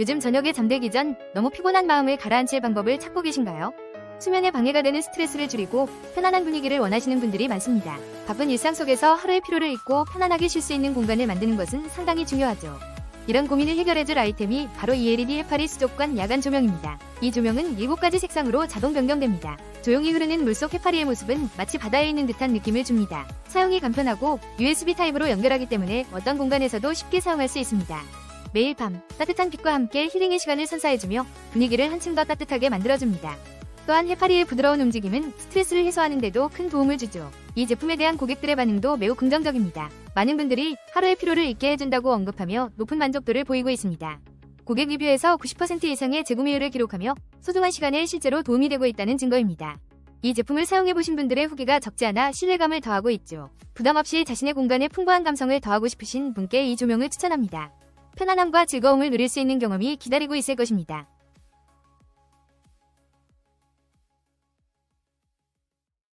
요즘 저녁에 잠들기 전 너무 피곤한 마음을 가라앉힐 방법을 찾고 계신가요? 수면에 방해가 되는 스트레스를 줄이고 편안한 분위기를 원하시는 분들이 많습니다. 바쁜 일상 속에서 하루의 피로를 잊고 편안하게 쉴 수 있는 공간을 만드는 것은 상당히 중요하죠. 이런 고민을 해결해줄 아이템이 바로 이 LED 해파리 수족관 야간 조명입니다. 이 조명은 7가지 색상으로 자동 변경됩니다. 조용히 흐르는 물속 해파리의 모습은 마치 바다에 있는 듯한 느낌을 줍니다. 사용이 간편하고 USB 타입으로 연결하기 때문에 어떤 공간에서도 쉽게 사용할 수 있습니다. 매일 밤 따뜻한 빛과 함께 힐링의 시간을 선사해주며 분위기를 한층 더 따뜻하게 만들어줍니다. 또한 해파리의 부드러운 움직임은 스트레스를 해소하는 데도 큰 도움을 주죠. 이 제품에 대한 고객들의 반응도 매우 긍정적입니다. 많은 분들이 하루의 피로를 잊게 해준다고 언급하며 높은 만족도를 보이고 있습니다. 고객 리뷰에서 90% 이상의 재구매율을 기록하며 소중한 시간에 실제로 도움이 되고 있다는 증거입니다. 이 제품을 사용해보신 분들의 후기가 적지 않아 신뢰감을 더하고 있죠. 부담 없이 자신의 공간에 풍부한 감성을 더하고 싶으신 분께 이 조명을 추천합니다. 편안함과 즐거움을 누릴 수 있는 경험이 기다리고 있을 것입니다.